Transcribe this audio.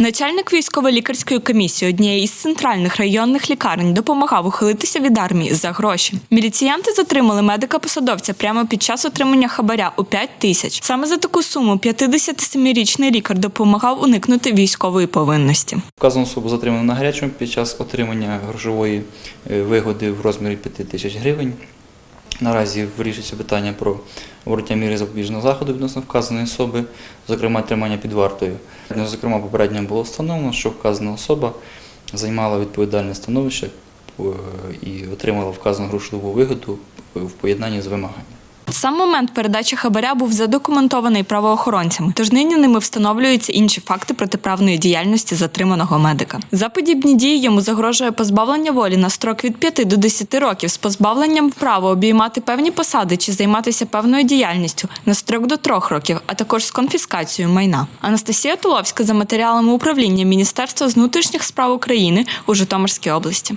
Начальник військово-лікарської комісії однієї із центральних районних лікарень допомагав ухилитися від армії за гроші. Міліціянти затримали медика-посадовця прямо під час отримання хабаря у 5 тисяч. Саме за таку суму 57-річний лікар допомагав уникнути військової повинності. Вказану особу затримано на гарячому під час отримання грошової е, вигоди в розмірі 5 тисяч гривень. Наразі вирішується питання про обороття міри запобіжного заходу відносно вказаної особи, зокрема тримання під вартою. Ну, Зокрема, попередньо було встановлено, що вказана особа займала відповідальне становище е, і отримала вказану грошову вигоду в поєднанні з вимаганням. Сам момент передачі хабаря був задокументований правоохоронцями, тож нині ними встановлюються інші факти протиправної діяльності затриманого медика. За подібні дії йому загрожує позбавлення волі на строк від 5 до 10 років з позбавленням права обіймати певні посади чи займатися певною діяльністю на строк до 3 років, а також з конфіскацією майна. Анастасія Туловська за матеріалами управління Міністерства з внутрішніх справ України у Житомирській області.